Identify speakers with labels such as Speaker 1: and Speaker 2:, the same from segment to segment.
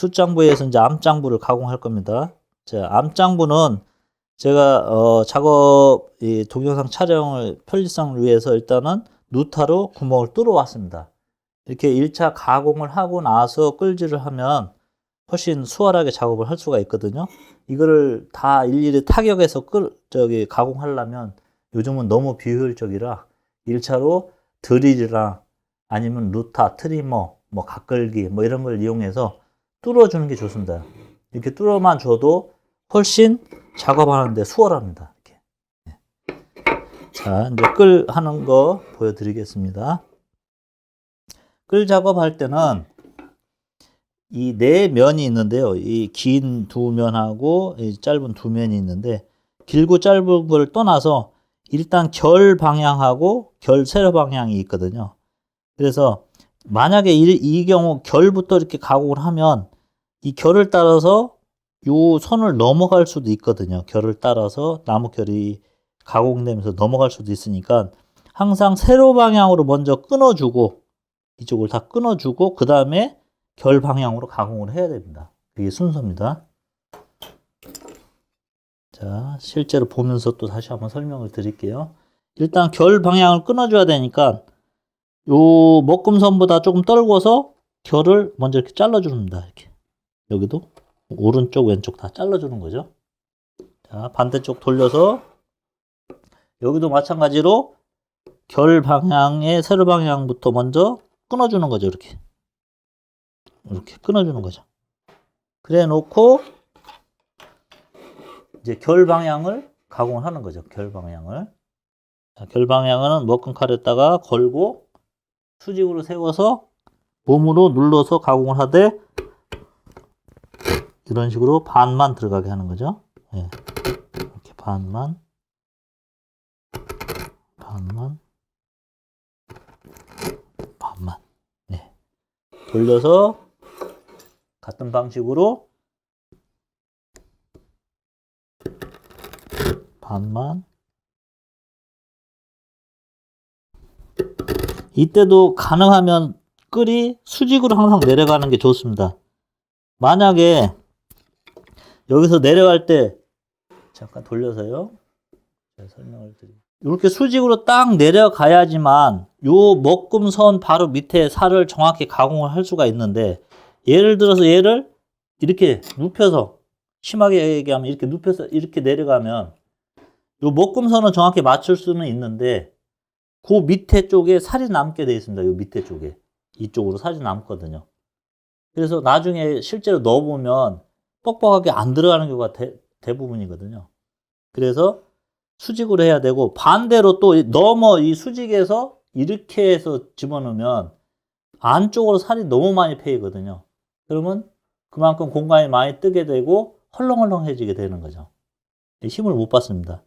Speaker 1: 숫장부에서 이제 암장부를 가공할 겁니다. 자, 암장부는 제가 어, 작업 이 동영상 촬영을 편리성을 위해서 일단은 누타로 구멍을 뚫어 왔습니다. 이렇게 1차 가공을 하고 나서 끌질을 하면 훨씬 수월하게 작업을 할 수가 있거든요. 이거를 다 일일이 타격해서 끌 저기 가공하려면 요즘은 너무 비효율적이라 1차로 드릴이랑 아니면 루타, 트리머, 뭐 각걸기 뭐 이런 걸 이용해서 뚫어주는 게 좋습니다. 이렇게 뚫어만 줘도 훨씬 작업하는데 수월합니다. 이렇게. 네. 자, 이제 끌 하는 거 보여드리겠습니다. 끌 작업할 때는 이 네 면이 있는데요. 이 긴 두 면하고 이 짧은 두 면이 있는데 길고 짧은 걸 떠나서 일단 결 방향하고 결 세로 방향이 있거든요. 그래서 만약에 이, 이 경우 결부터 이렇게 가공을 하면 이 결을 따라서 요 선을 넘어갈 수도 있거든요. 결을 따라서 나무 결이 가공되면서 넘어갈 수도 있으니까 항상 세로 방향으로 먼저 끊어주고 이쪽을 다 끊어주고 그 다음에 결 방향으로 가공을 해야 됩니다. 그게 순서입니다. 자, 실제로 보면서 또 다시 한번 설명을 드릴게요. 일단 결 방향을 끊어줘야 되니까 요 먹금선보다 조금 떨궈서 결을 먼저 이렇게 잘라줍니다. 이렇게 여기도 오른쪽 왼쪽 다 잘라주는 거죠. 자 반대쪽 돌려서 여기도 마찬가지로 결 방향의 세로 방향부터 먼저 끊어주는 거죠. 이렇게 이렇게 끊어주는 거죠. 그래 놓고 이제 결 방향을 가공을 하는 거죠. 결 방향을 자, 결 방향은 먹금 칼에다가 걸고 수직으로 세워서 몸으로 눌러서 가공을 하되 이런 식으로 반만 들어가게 하는 거죠. 예. 이렇게 반만, 반만, 반만. 네. 돌려서 같은 방식으로 반만. 이때도 가능하면 끌이 수직으로 항상 내려가는 게 좋습니다. 만약에 여기서 내려갈 때 잠깐 돌려서요. 설명을 드릴게요. 이렇게 수직으로 딱 내려가야지만 요 먹금선 바로 밑에 살을 정확히 가공을 할 수가 있는데 예를 들어서 얘를 이렇게 눕혀서 심하게 얘기하면 이렇게 눕혀서 이렇게 내려가면 요 먹금선은 정확히 맞출 수는 있는데 그 밑에 쪽에 살이 남게 돼 있습니다. 요 밑에 쪽에 이쪽으로 살이 남거든요. 그래서 나중에 실제로 넣어보면 뻑뻑하게 안 들어가는 경우가 대, 대부분이거든요. 그래서 수직으로 해야 되고 반대로 또 넘어 이 수직에서 이렇게 해서 집어넣으면 안쪽으로 살이 너무 많이 패이거든요. 그러면 그만큼 공간이 많이 뜨게 되고 헐렁헐렁해지게 되는 거죠. 힘을 못 받습니다.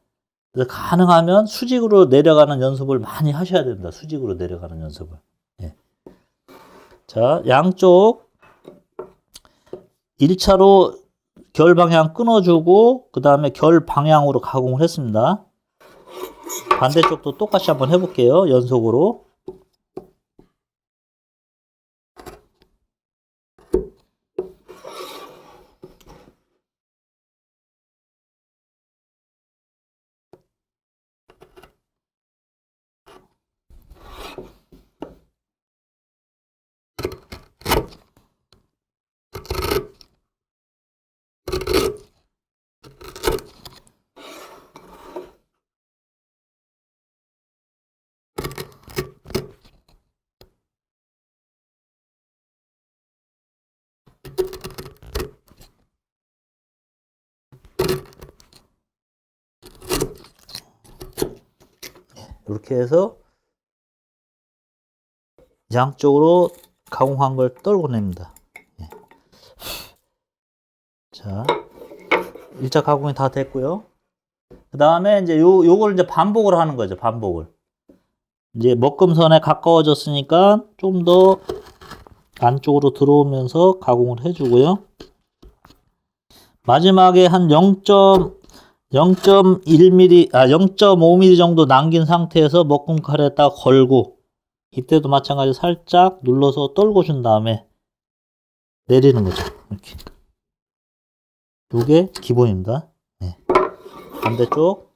Speaker 1: 그래서 가능하면 수직으로 내려가는 연습을 많이 하셔야 됩니다. 수직으로 내려가는 연습을. 예. 자, 양쪽 1차로 결 방향 끊어주고 그 다음에 결 방향으로 가공을 했습니다. 반대쪽도 똑같이 한번 해볼게요. 연속으로. 이렇게 해서 양쪽으로 가공한 걸 떨궈냅니다. 예. 자, 1차 가공이 다 됐고요. 그 다음에 이제 요, 요걸 이제 반복을 하는 거죠. 반복을. 이제 먹금선에 가까워졌으니까 좀 더 안쪽으로 들어오면서 가공을 해주고요. 마지막에 한 0. 0.1mm, 아, 0.5mm 정도 남긴 상태에서 먹금 칼에다 걸고, 이때도 마찬가지로 살짝 눌러서 떨궈 준 다음에, 내리는 거죠. 이렇게. 요게 기본입니다. 네. 반대쪽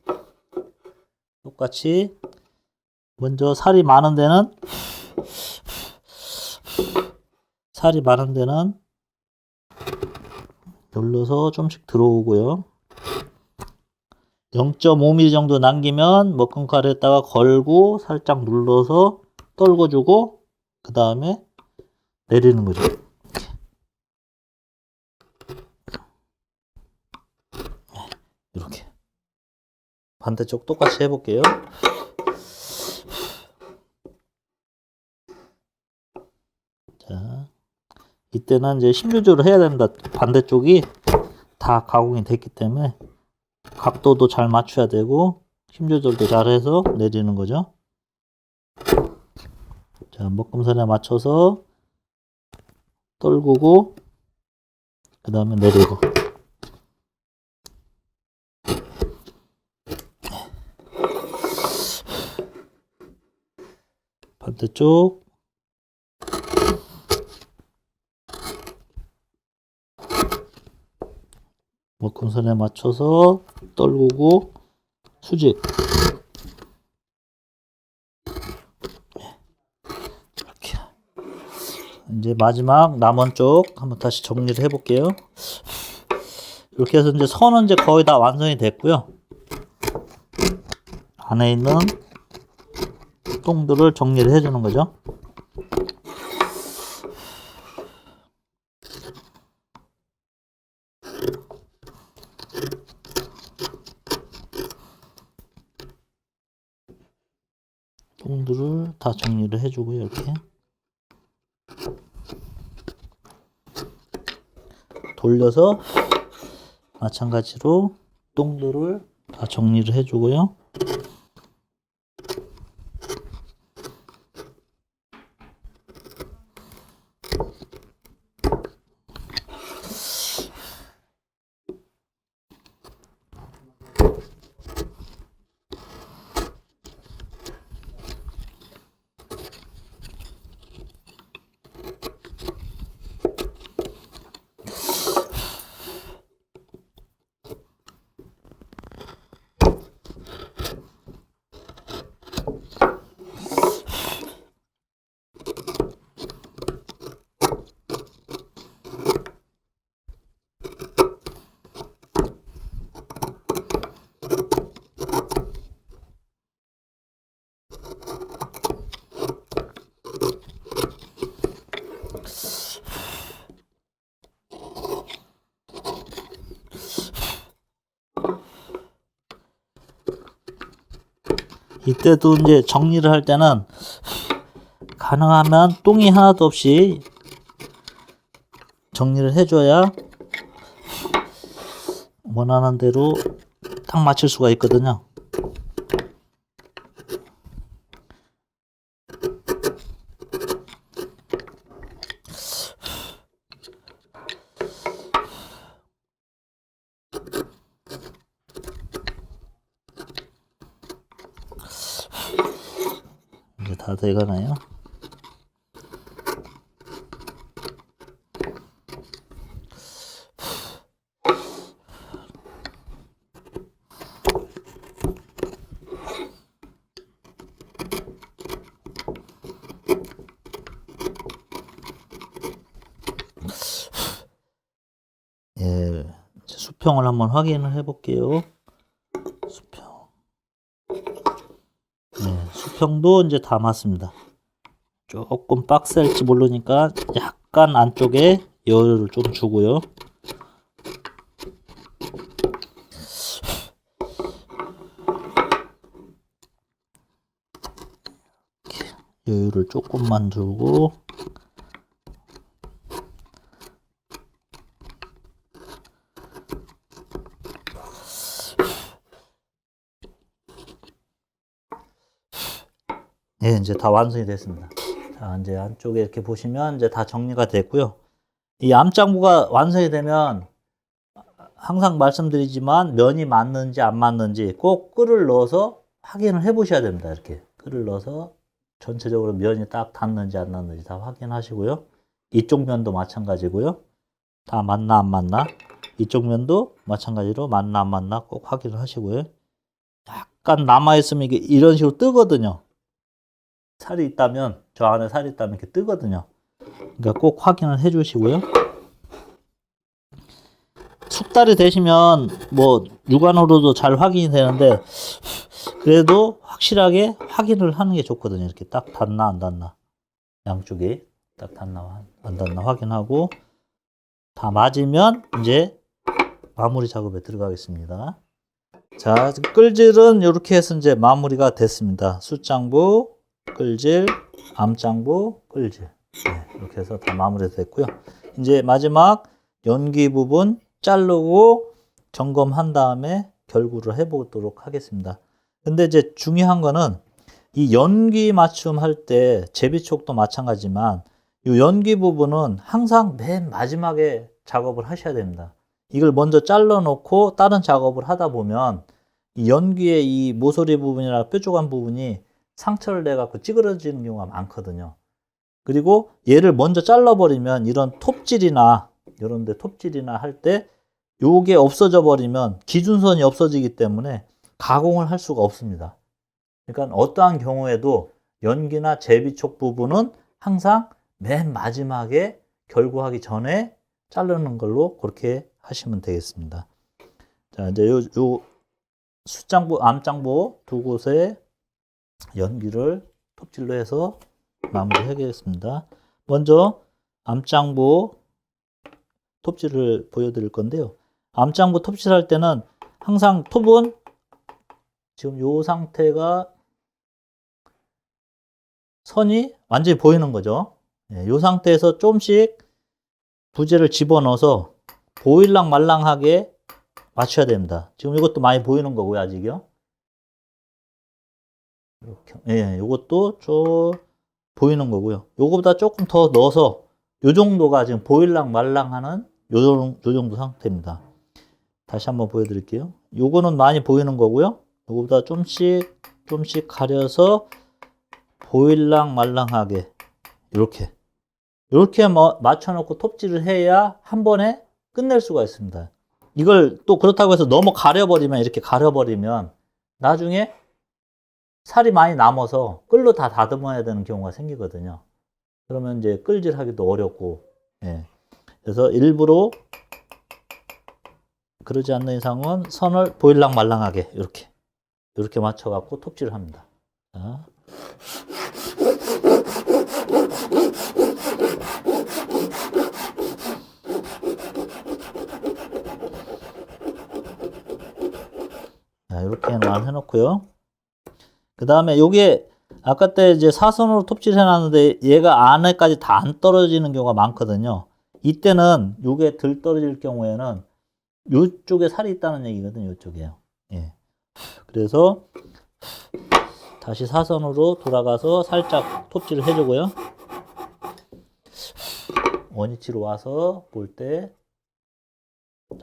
Speaker 1: 똑같이 먼저 살이 많은 데는 살이 많은 데는 눌러서 좀씩 들어오고요. 0.5mm 정도 남기면 먹금칼에다가 걸고 살짝 눌러서 떨궈주고 그 다음에 내리는 거죠. 이렇게 반대쪽 똑같이 해볼게요. 자, 이때는 이제 힘 조절을 해야 된다. 반대쪽이 다 가공이 됐기 때문에 각도도 잘 맞춰야 되고 힘 조절도 잘 해서 내리는 거죠. 자, 먹금선에 맞춰서 떨구고 그 다음에 내리고 반대쪽 먹금선에 맞춰서 떨구고 수직. 이렇게. 이제 마지막 남은 쪽 한번 다시 정리를 해 볼게요. 이렇게 해서 이제 선은 이제 거의 다 완성이 됐고요. 안에 있는 똥들을 정리를 해 주는 거죠 똥들을 다 정리를 해주고요 이렇게. 돌려서 마찬가지로 똥들을 다 정리를 해주고요 이 때도 이제 정리를 할 때는 가능하면 똥이 하나도 없이 정리를 해줘야 원하는 대로 딱 맞출 수가 있거든요. 다 돼가나요? 예, 수평을 한번 확인을 해 볼게요. 수평. 네, 수평도 이제 다 맞습니다. 조금 빡셀지 모르니까 약간 안쪽에 여유를 좀 주고요. 여유를 조금만 주고 네, 이제 다 완성이 됐습니다. 자, 이제 안쪽에 이렇게 보시면 이제 다 정리가 됐고요. 이 암장부가 완성이 되면 항상 말씀드리지만 면이 맞는지 안 맞는지 꼭 끓을 넣어서 확인을 해 보셔야 됩니다. 이렇게 끓을 넣어서 전체적으로 면이 딱 닿는지 안 닿는지 다 확인하시고요. 이쪽 면도 마찬가지고요. 다 맞나 안 맞나 이쪽 면도 마찬가지로 맞나 안 맞나 꼭 확인을 하시고요. 약간 남아 있으면 이게 이런 식으로 뜨거든요. 살이 있다면 저 안에 살이 있다면 이렇게 뜨거든요. 그러니까 꼭 확인을 해 주시고요. 숙달이 되시면 뭐 육안으로도 잘 확인이 되는데 그래도 확실하게 확인을 하는 게 좋거든요. 이렇게 딱 닿나 안 닿나 양쪽이 딱 닿나 안 닿나 확인하고 다 맞으면 이제 마무리 작업에 들어가겠습니다. 자, 끌질은 이렇게 해서 이제 마무리가 됐습니다. 숫장부, 끌질, 암장부, 끌질. 네, 이렇게 해서 다 마무리 됐고요. 이제 마지막 연기 부분 자르고 점검한 다음에 결구를 해보도록 하겠습니다. 근데 이제 중요한 거는 이 연기 맞춤 할 때 제비촉도 마찬가지지만 이 연기 부분은 항상 맨 마지막에 작업을 하셔야 됩니다. 이걸 먼저 잘라 놓고 다른 작업을 하다 보면 이 연기의 이 모서리 부분이나 뾰족한 부분이 상처를 내 갖고 찌그러지는 경우가 많거든요. 그리고 얘를 먼저 잘라 버리면 이런 톱질이나 이런 데 톱질이나 할 때 요게 없어져 버리면 기준선이 없어지기 때문에 가공을 할 수가 없습니다. 그러니까 어떠한 경우에도 연기나 제비촉 부분은 항상 맨 마지막에 결구하기 전에 자르는 걸로 그렇게 하시면 되겠습니다. 자, 이제 요, 요 숫장부, 암장부 두 곳에 연기를 톱질로 해서 마무리 하겠습니다. 먼저 암장부 톱질을 보여드릴 건데요. 암장부 톱질할 때는 항상 톱은 지금 요 상태가 선이 완전히 보이는 거죠. 예, 요 상태에서 조금씩 부재를 집어넣어서 보일랑 말랑하게 맞춰야 됩니다. 지금 이것도 많이 보이는 거고요, 아직요. 이렇게, 예, 요것도 좀 보이는 거고요. 요거보다 조금 더 넣어서 요 정도가 지금 보일랑 말랑하는 요, 정- 요 정도 상태입니다. 다시 한번 보여드릴게요. 요거는 많이 보이는 거고요. 요거보다 좀씩, 좀씩 가려서 보일랑 말랑하게 이렇게 이렇게 뭐 맞춰놓고 톱질을 해야 한 번에 끝낼 수가 있습니다. 이걸 또 그렇다고 해서 너무 가려버리면 이렇게 가려버리면 나중에 살이 많이 남아서 끌로 다 다듬어야 되는 경우가 생기거든요. 그러면 이제 끌질하기도 어렵고, 예. 그래서 일부러 그러지 않는 이상은 선을 보일랑 말랑하게 이렇게 이렇게 맞춰갖고 톱질을 합니다. 자. 자, 이렇게 만 해놓고요. 그 다음에 요게 아까 때 이제 사선으로 톱질 해 놨는데 얘가 안에까지 다 안 떨어지는 경우가 많거든요. 이때는 요게 덜 떨어질 경우에는 요쪽에 살이 있다는 얘기거든요. 요쪽에요. 예. 그래서 다시 사선으로 돌아가서 살짝 톱질을 해주고요. 원위치로 와서 볼 때,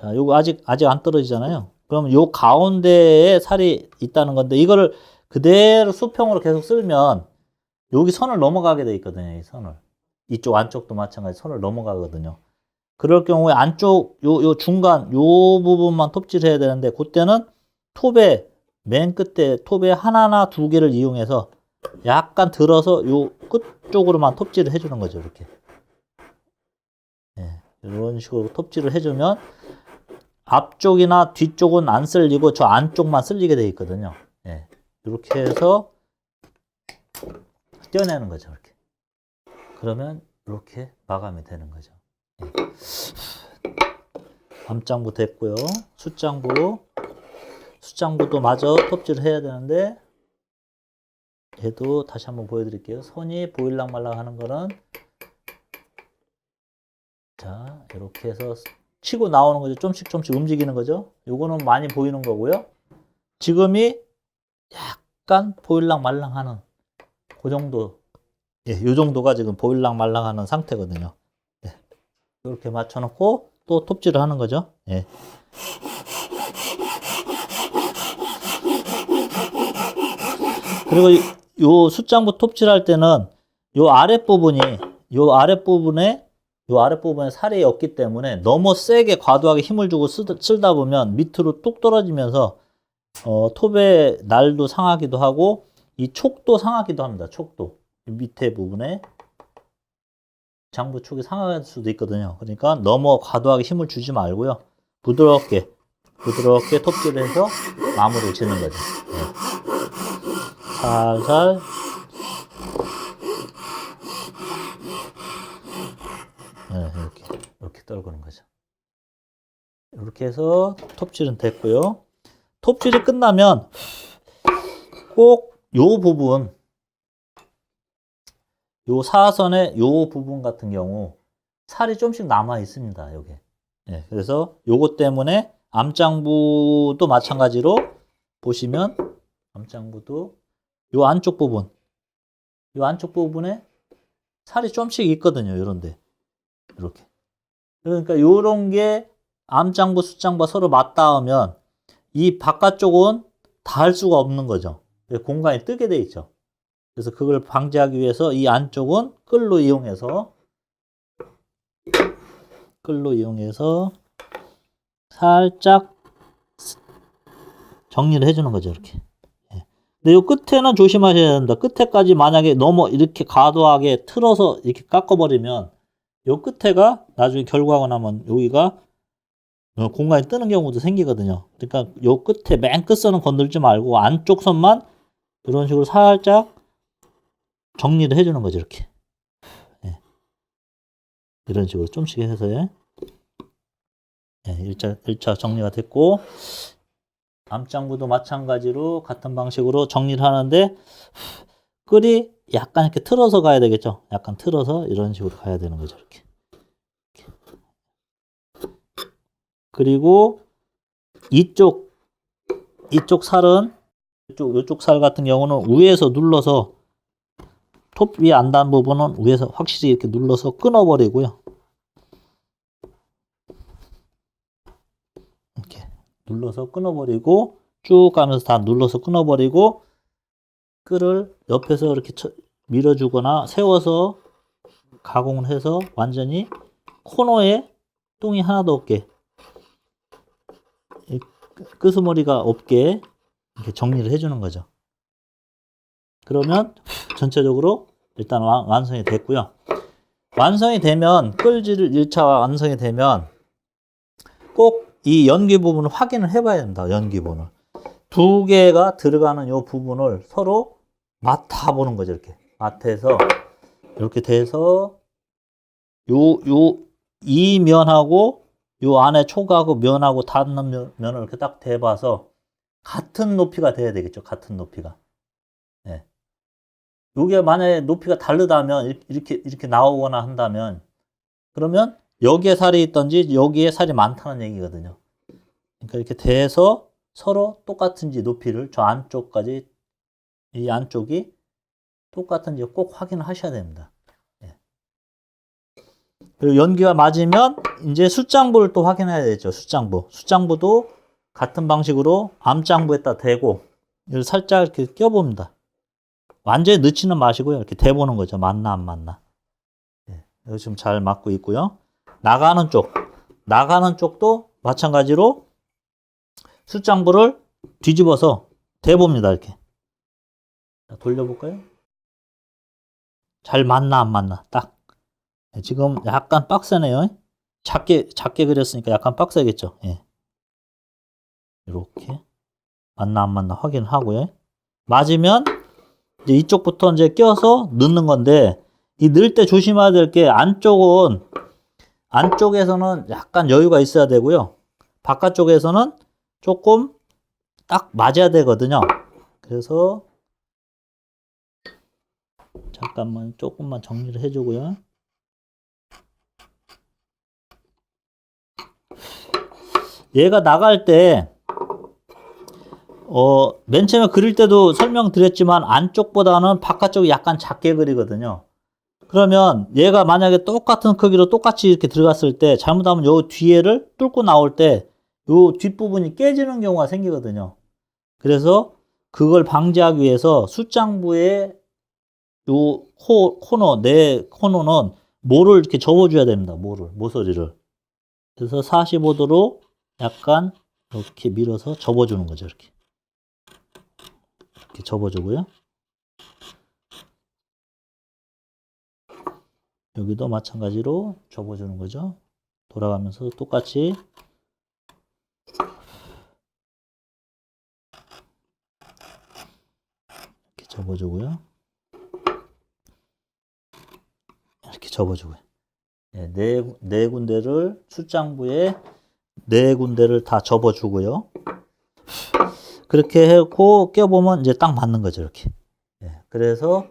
Speaker 1: 자, 요거 아직, 아직 안 떨어지잖아요. 그럼 요 가운데에 살이 있다는 건데, 이거를 그대로 수평으로 계속 쓸면, 여기 선을 넘어가게 돼 있거든요, 이 선을. 이쪽 안쪽도 마찬가지 선을 넘어가거든요. 그럴 경우에 안쪽, 요, 요 중간, 요 부분만 톱질해야 되는데, 그때는 톱에, 맨 끝에 톱에 하나나 두 개를 이용해서 약간 들어서 요 끝 쪽으로만 톱질을 해주는 거죠, 이렇게. 예, 이런 식으로 톱질을 해주면 앞쪽이나 뒤쪽은 안 쓸리고 저 안쪽만 쓸리게 돼 있거든요. 예, 이렇게 해서 떼어내는 거죠, 이렇게. 그러면 이렇게 마감이 되는 거죠. 예. 암장부 됐고요. 숫장부. 숫장부도 마저 톱질을 해야 되는데 얘도 다시 한번 보여드릴게요. 선이 보일랑 말랑 하는 거는 자 이렇게 해서 치고 나오는 거죠. 좀씩 좀씩 움직이는 거죠. 요거는 많이 보이는 거고요. 지금이 약간 보일랑 말랑 하는 그 정도 예, 요 정도가 지금 보일랑 말랑 하는 상태거든요. 예. 이렇게 맞춰놓고 또 톱질을 하는 거죠. 예. 그리고 이- 요 숫장부 톱질할 때는 요 아랫부분이 요 아랫부분에 요 아랫부분에 살이 없기 때문에 너무 세게 과도하게 힘을 주고 쓰, 쓸다 보면 밑으로 뚝 떨어지면서 어, 톱의 날도 상하기도 하고 이 촉도 상하기도 합니다. 촉도 이 밑에 부분에 장부 촉이 상할 수도 있거든요. 그러니까 너무 과도하게 힘을 주지 말고요. 부드럽게 부드럽게 톱질을 해서 마무리를 짓는 거죠. 네. 살살 네, 이렇게 이렇게 떨구는 거죠. 이렇게 해서 톱질은 됐고요. 톱질이 끝나면 꼭 요 부분 요 사선의 요 부분 같은 경우 살이 좀씩 남아 있습니다. 여기. 예, 그래서 요것 때문에 암장부도 마찬가지로 보시면 암장부도 요 안쪽 부분 요 안쪽 부분에 살이 좀씩 있거든요. 요런데. 이렇게. 그러니까 요런 게 암장부, 숫장부가 서로 맞닿으면 이 바깥쪽은 닿을 수가 없는 거죠. 공간이 뜨게 돼 있죠. 그래서 그걸 방지하기 위해서 이 안쪽은 끌로 이용해서 끌로 이용해서 살짝 정리를 해주는 거죠. 이렇게. 예. 근데 이 끝에는 조심하셔야 된다. 끝에까지 만약에 너무 이렇게 과도하게 틀어서 이렇게 깎아버리면 요 끝에가 나중에 결과가 나면 여기가 어, 공간이 뜨는 경우도 생기거든요. 그러니까 요 끝에 맨 끝선은 건들지 말고 안쪽 선만 이런 식으로 살짝 정리를 해주는 거죠. 이렇게. 예. 이런 식으로 좀씩 해서 예. 1차, 1차 정리가 됐고 암장부도 마찬가지로 같은 방식으로 정리를 하는데 끌이 약간 이렇게 틀어서 가야 되겠죠. 약간 틀어서 이런 식으로 가야 되는 거죠. 이렇게. 그리고 이쪽 이쪽 살은 이쪽 이쪽 살 같은 경우는 위에서 눌러서 톱 위에 안 닿은 부분은 위에서 확실히 이렇게 눌러서 끊어버리고요. 이렇게 눌러서 끊어버리고 쭉 가면서 다 눌러서 끊어버리고 끌을 옆에서 이렇게 쳐- 밀어주거나 세워서 가공을 해서 완전히 코너에 똥이 하나도 없게 이 끄- 끄스머리가 없게 이렇게 정리를 해주는 거죠. 그러면 전체적으로 일단 완- 완성이 됐고요. 완성이 되면 끌지를 1차 완성이 되면 꼭 이 연기 부분을 확인을 해봐야 된다. 연기 부분을 두 개가 들어가는 이 부분을 서로 맡아 보는 거죠. 이렇게 맡아서 이렇게 돼서 요 요 이 면하고 요 안에 촉하고 면하고 닿는 면, 면을 이렇게 딱 대봐서 같은 높이가 돼야 되겠죠. 같은 높이가. 네. 요게 만약에 높이가 다르다면 이- 이렇게 이렇게 나오거나 한다면 그러면 여기에 살이 있던지 여기에 살이 많다는 얘기거든요. 그러니까 이렇게 대서 서로 똑같은지 높이를 저 안쪽까지 이 안쪽이 똑같은지 꼭 확인을 하셔야 됩니다. 예. 그리고 연기가 맞으면 이제 숫장부를 또 확인해야 되죠. 숫장부. 숫장부도 같은 방식으로 암장부에다 대고 살짝 이렇게 껴봅니다. 완전히 넣지는 마시고요. 이렇게 대보는 거죠. 맞나 안 맞나. 예. 여기 지금 잘 맞고 있고요. 나가는 쪽. 나가는 쪽도 마찬가지로 숫장부를 뒤집어서 대봅니다. 이렇게. 자, 돌려볼까요? 잘 맞나 안 맞나 딱 예, 지금 약간 빡세네요. 작게 작게 그렸으니까 약간 빡세겠죠. 예. 이렇게. 맞나 안 맞나 확인을 하고요. 맞으면 이제 이쪽부터 이제 껴서 넣는 건데 이 넣을 때 조심해야 될 게 안쪽은 안쪽에서는 약간 여유가 있어야 되고요. 바깥쪽에서는 조금 딱 맞아야 되거든요. 그래서 잠깐만 조금만 정리를 해주고요. 얘가 나갈 때, 어, 맨 처음에 그릴 때도 설명드렸지만 안쪽보다는 바깥쪽이 약간 작게 그리거든요. 그러면 얘가 만약에 똑같은 크기로 똑같이 이렇게 들어갔을 때 잘못하면 요 뒤에를 뚫고 나올 때 요 뒷부분이 깨지는 경우가 생기거든요. 그래서 그걸 방지하기 위해서 숫장부에 요 코, 코너, 내 코너는 모를 이렇게 접어줘야 됩니다. 모를, 모서리를. 그래서 45도로 약간 이렇게 밀어서 접어주는 거죠. 이렇게. 이렇게 접어주고요. 여기도 마찬가지로 접어주는 거죠. 돌아가면서 똑같이 이렇게 접어주고요. 이렇게 접어주고요. 네, 네, 네 군데를 출장부에 네 군데를 다 접어주고요. 그렇게 해고 껴보면 이제 딱 맞는 거죠, 이렇게. 네, 그래서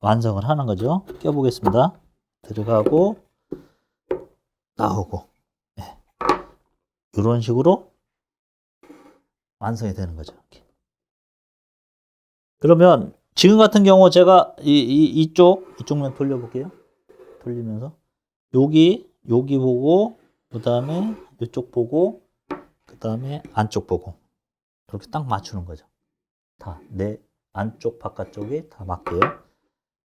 Speaker 1: 완성을 하는 거죠. 껴보겠습니다. 들어가고 나오고 네. 이런 식으로 완성이 되는 거죠. 이렇게. 그러면 지금 같은 경우 제가 이, 이 이쪽 이쪽면 돌려볼게요. 돌리면서 여기 여기 보고 그 다음에 이쪽 보고 그 다음에 안쪽 보고 이렇게 딱 맞추는 거죠. 다 내 안쪽 바깥쪽이 다 맞게요.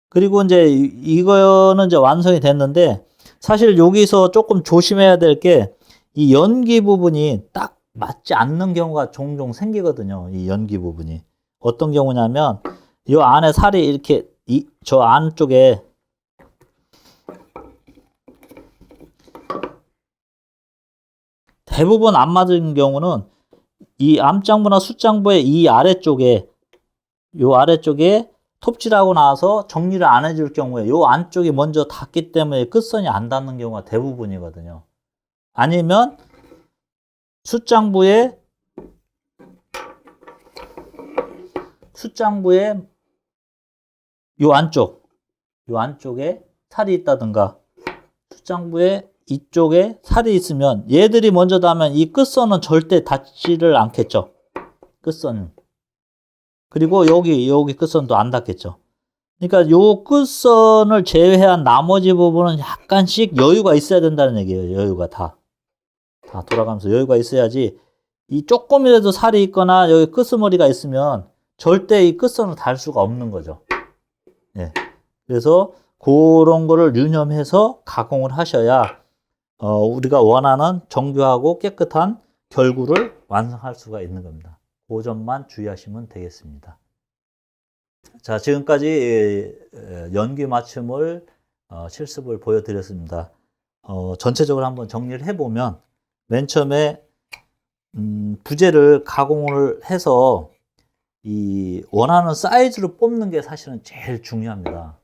Speaker 1: 그리고 이제 이- 이거는 이제 완성이 됐는데 사실 여기서 조금 조심해야 될 게 이 연기 부분이 딱 맞지 않는 경우가 종종 생기거든요. 이 연기 부분이 어떤 경우냐면 이 안에 살이 이렇게 이 저 안쪽에 대부분 안 맞은 경우는 이 암장부나 숫장부의 이 아래쪽에 요 아래쪽에 톱질하고 나서 정리를 안 해줄 경우에 요 안쪽이 먼저 닿기 때문에 끝선이 안 닿는 경우가 대부분이거든요. 아니면 숫장부에 숫장부에 요 안쪽 요 안쪽에 살이 있다든가 숫장부에 이쪽에 살이 있으면 얘들이 먼저 닿으면 이 끝선은 절대 닿지를 않겠죠. 끝선은. 그리고 여기 여기 끝선도 안 닿겠죠. 그러니까 요 끝선을 제외한 나머지 부분은 약간씩 여유가 있어야 된다는 얘기예요. 여유가 다. 다 돌아가면서 여유가 있어야지 이 조금이라도 살이 있거나 여기 끄스머리가 있으면 절대 이 끝선을 달 수가 없는 거죠. 예. 그래서 그런 거를 유념해서 가공을 하셔야 어, 우리가 원하는 정교하고 깨끗한 결구를 완성할 수가 있는 겁니다. 그 점만 주의하시면 되겠습니다. 자, 지금까지 에, 연기 맞춤을 어, 실습을 보여드렸습니다. 어, 전체적으로 한번 정리를 해보면 맨 처음에 음, 부재를 가공을 해서 이 원하는 사이즈로 뽑는 게 사실은 제일 중요합니다.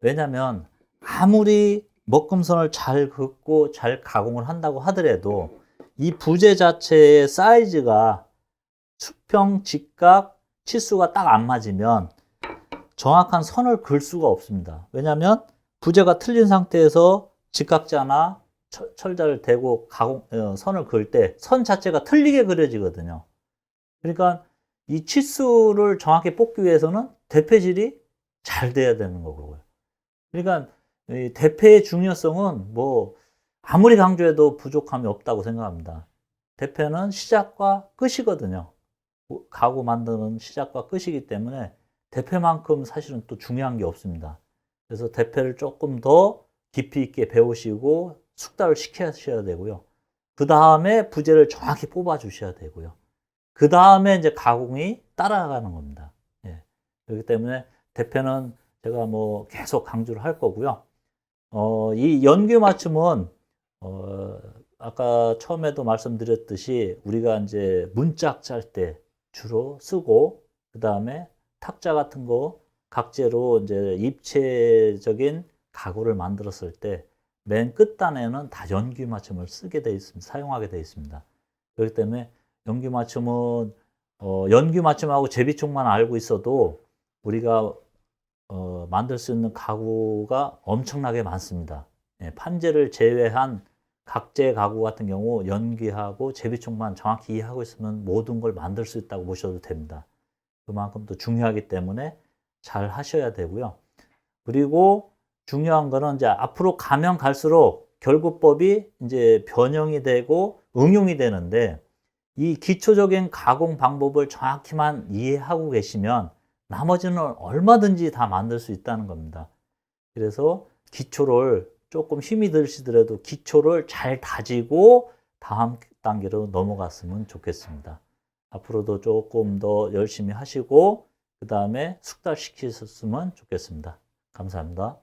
Speaker 1: 왜냐하면 아무리 먹금선을 잘 긋고 잘 가공을 한다고 하더라도 이 부재 자체의 사이즈가 수평, 직각, 치수가 딱 안 맞으면 정확한 선을 그을 수가 없습니다. 왜냐하면 부재가 틀린 상태에서 직각자나 철, 철자를 대고 가공, 어, 선을 그을 때 선 자체가 틀리게 그려지거든요. 그러니까 이 치수를 정확히 뽑기 위해서는 대패질이 잘 돼야 되는 거고요. 그러니까 이 대패의 중요성은 뭐 아무리 강조해도 부족함이 없다고 생각합니다. 대패는 시작과 끝이거든요. 가구 만드는 시작과 끝이기 때문에 대패만큼 사실은 또 중요한 게 없습니다. 그래서 대패를 조금 더 깊이 있게 배우시고 숙달을 시켜셔야 되고요. 그 다음에 부재를 정확히 뽑아 주셔야 되고요. 그 다음에 이제 가공이 따라가는 겁니다. 예. 그렇기 때문에 대패는 제가 뭐 계속 강조를 할 거고요. 어, 이 연규 맞춤은 어, 아까 처음에도 말씀드렸듯이 우리가 이제 문짝 짤 때 주로 쓰고 그 다음에 탁자 같은 거 각재로 이제 입체적인 가구를 만들었을 때 맨 끝단에는 다 연규 맞춤을 쓰게 돼 있습니다. 사용하게 돼 있습니다. 그렇기 때문에 연규 맞춤은 어, 연규 맞춤하고 제비총만 알고 있어도 우리가 어, 만들 수 있는 가구가 엄청나게 많습니다. 예, 판재를 제외한 각재 가구 같은 경우 연기하고 제비총만 정확히 이해하고 있으면 모든 걸 만들 수 있다고 보셔도 됩니다. 그만큼 또 중요하기 때문에 잘 하셔야 되고요. 그리고 중요한 거는 이제 앞으로 가면 갈수록 결구법이 이제 변형이 되고 응용이 되는데 이 기초적인 가공 방법을 정확히만 이해하고 계시면 나머지는 얼마든지 다 만들 수 있다는 겁니다. 그래서 기초를 조금 힘이 드시더라도 기초를 잘 다지고 다음 단계로 넘어갔으면 좋겠습니다. 앞으로도 조금 더 열심히 하시고 그 다음에 숙달시키셨으면 좋겠습니다. 감사합니다.